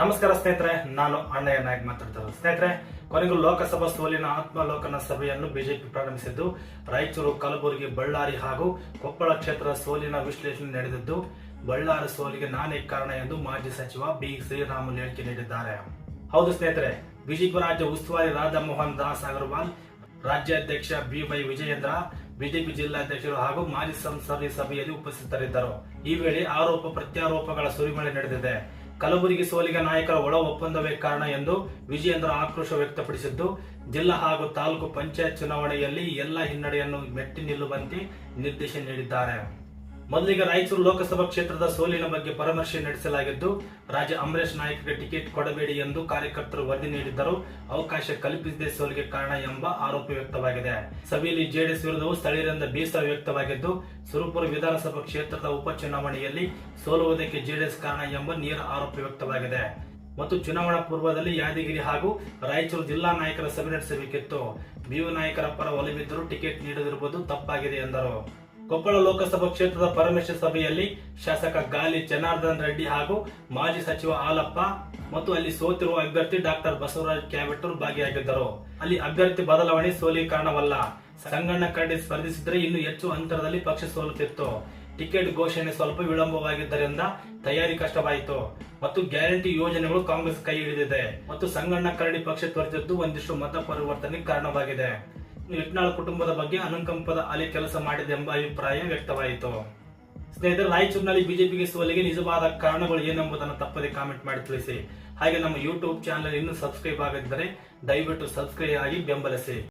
ನಮಸ್ಕಾರ ಸ್ನೇಹಿತರೆ, ನಾನು ಅಣ್ಣಯ್ಯ ನಾಯಕ್ ಮಾತಾಡ್ತಾರೆ ಸ್ನೇಹಿತರೆ, ಕೊನೆಗೂ ಲೋಕಸಭಾ ಸೋಲಿನ ಆತ್ಮಲೋಕನ ಸಭೆಯನ್ನು ಬಿಜೆಪಿ ಪ್ರಾರಂಭಿಸಿದ್ದು, ರಾಯಚೂರು, ಕಲಬುರಗಿ, ಬಳ್ಳಾರಿ ಹಾಗೂ ಕೊಪ್ಪಳ ಕ್ಷೇತ್ರ ಸೋಲಿನ ವಿಶ್ಲೇಷಣೆ ನಡೆದಿದ್ದು, ಬಳ್ಳಾರಿ ಸೋಲಿಗೆ ನಾನೇ ಕಾರಣ ಎಂದು ಮಾಜಿ ಸಚಿವ ಬಿ. ಶ್ರೀರಾಮುಲು ಹೇಳಿಕೆ ನೀಡಿದ್ದಾರೆ. ಹೌದು ಸ್ನೇಹಿತರೆ, ಬಿಜೆಪಿ ರಾಜ್ಯ ಉಸ್ತುವಾರಿ ರಾಧಾಮೋಹನ್ ದಾಸ್ ಅಗರ್ವಾಲ್, ರಾಜ್ಯಾಧ್ಯಕ್ಷ ಬಿ. ವೈ. ವಿಜಯೇಂದ್ರ, ಬಿಜೆಪಿ ಜಿಲ್ಲಾಧ್ಯಕ್ಷರು ಹಾಗೂ ಮಾಜಿ ಸಂಸದೀಯ ಸಭೆಯಲ್ಲಿ ಉಪಸ್ಥಿತರಿದ್ದರು. ಈ ವೇಳೆ ಆರೋಪ, ಪ್ರತ್ಯಾರೋಪಗಳ ಸುರಿಮಳೆ ನಡೆದಿದೆ. ಕಲಬುರಗಿ ಸೋಲಿಗೆ ನಾಯಕರ ಒಳ ಒಪ್ಪಂದವೇ ಕಾರಣ ಎಂದು ವಿಜಯೇಂದ್ರ ಆಕ್ರೋಶ ವ್ಯಕ್ತಪಡಿಸಿದ್ದು, ಜಿಲ್ಲಾ ಹಾಗೂ ತಾಲೂಕು ಪಂಚಾಯತ್ ಚುನಾವಣೆಯಲ್ಲಿ ಎಲ್ಲ ಹಿನ್ನಡೆಯನ್ನು ಮೆಟ್ಟಿ ನಿಲ್ಲುವಂತೆ ನಿರ್ದೇಶನ ನೀಡಿದ್ದಾರೆ. ಮೊದಲಿಗೆ ರಾಯಚೂರು ಲೋಕಸಭಾ ಕ್ಷೇತ್ರದ ಸೋಲಿನ ಬಗ್ಗೆ ಪರಾಮರ್ಶೆ ನಡೆಸಲಾಗಿದ್ದು ರಾಜ ಅಂಬರೀಶ್ ನಾಯಕರಿಗೆ ಟಿಕೆಟ್ ಕೊಡಬೇಡಿ ಎಂದು ಕಾರ್ಯಕರ್ತರು ವರದಿ ನೀಡಿದ್ದರು ಅವಕಾಶ ಕಲ್ಪಿಸದೆ ಸೋಲಿಗೆ ಕಾರಣ ಎಂಬ ಆರೋಪ ವ್ಯಕ್ತವಾಗಿದೆ. ಸಭೆಯಲ್ಲಿ ಜೆಡಿಎಸ್ ವಿರುದ್ಧವು ಸ್ಥಳೀಯರಿಂದ ಬೇಸರ ವ್ಯಕ್ತವಾಗಿದ್ದು, ಸುರಪುರ ವಿಧಾನಸಭಾ ಕ್ಷೇತ್ರದ ಉಪಚುನಾವಣೆಯಲ್ಲಿ ಸೋಲುವುದಕ್ಕೆ ಜೆಡಿಎಸ್ ಕಾರಣ ಎಂಬ ನೇರ ಆರೋಪ ವ್ಯಕ್ತವಾಗಿದೆ. ಮತ್ತು ಚುನಾವಣಾ ಪೂರ್ವದಲ್ಲಿ ಯಾದಗಿರಿ ಹಾಗೂ ರಾಯಚೂರು ಜಿಲ್ಲಾ ನಾಯಕರ ಸಭೆ ನಡೆಸಬೇಕಿತ್ತು. ಬಿಯು ನಾಯಕರ ಪರ ಒಲವಿದ್ದರೂ ಟಿಕೆಟ್ ನೀಡದಿರುವುದು ತಪ್ಪಾಗಿದೆ ಎಂದರು. ಕೊಪ್ಪಳ ಲೋಕಸಭಾ ಕ್ಷೇತ್ರದ ಪರಮೇಶ್ವರ ಸಭೆಯಲ್ಲಿ ಶಾಸಕ ಗಾಲಿ ಜನಾರ್ದನ್ ರೆಡ್ಡಿ ಹಾಗೂ ಮಾಜಿ ಸಚಿವ ಹಾಲಪ್ಪ ಮತ್ತು ಅಲ್ಲಿ ಸೋತಿರುವ ಅಭ್ಯರ್ಥಿ ಡಾಕ್ಟರ್ ಬಸವರಾಜ್ ಕ್ಯಾವೆಟೂರ್ ಭಾಗಿಯಾಗಿದ್ದರು. ಅಲ್ಲಿ ಅಭ್ಯರ್ಥಿ ಬದಲಾವಣೆ ಸೋಲಿ ಕಾರಣವಲ್ಲ. ಸಂಗಣ್ಣ ಕರಡಿ ಸ್ಪರ್ಧಿಸಿದ್ರೆ ಇನ್ನು ಹೆಚ್ಚು ಅಂತರದಲ್ಲಿ ಪಕ್ಷ ಸೋಲುತ್ತಿತ್ತು. ಟಿಕೆಟ್ ಘೋಷಣೆ ಸ್ವಲ್ಪ ವಿಳಂಬವಾಗಿದ್ದರಿಂದ ತಯಾರಿ ಕಷ್ಟವಾಯಿತು. ಮತ್ತು ಗ್ಯಾರಂಟಿ ಯೋಜನೆಗಳು ಕಾಂಗ್ರೆಸ್ ಕೈ ಹಿಡಿದಿದೆ. ಮತ್ತು ಸಂಗಣ್ಣ ಕರಡಿ ಪಕ್ಷ ತೊರೆದಿದ್ದು ಒಂದಿಷ್ಟು ಮತ ಪರಿವರ್ತನೆ ಕಾರಣವಾಗಿದೆ. ಯತ್ನಾಳ್ ಕುಟುಂಬದ ಬಗ್ಗೆ ಅನುಕಂಪದ ಅಲೆ ಕೆಲಸ ಮಾಡಿದೆ ಎಂಬ ಅಭಿಪ್ರಾಯ ವ್ಯಕ್ತವಾಯಿತು. ಸ್ನೇಹಿತರೆ, ರಾಯಚೂರಿನಲ್ಲಿ ಬಿಜೆಪಿಗೆ ಸೋಲಿಗೆ ನಿಜವಾದ ಕಾರಣಗಳು ಏನೆಂಬುದನ್ನು ತಪ್ಪದೆ ಕಾಮೆಂಟ್ ಮಾಡಿ ತಿಳಿಸಿ. ಹಾಗೆ ನಮ್ಮ ಯೂಟ್ಯೂಬ್ ಚಾನಲ್ ಇನ್ನೂ ಸಬ್ಸ್ಕ್ರೈಬ್ ಆಗದಿದ್ದರೆ ದಯವಿಟ್ಟು ಸಬ್ಸ್ಕ್ರೈಬ್ ಆಗಿ ಬೆಂಬಲಿಸಿ.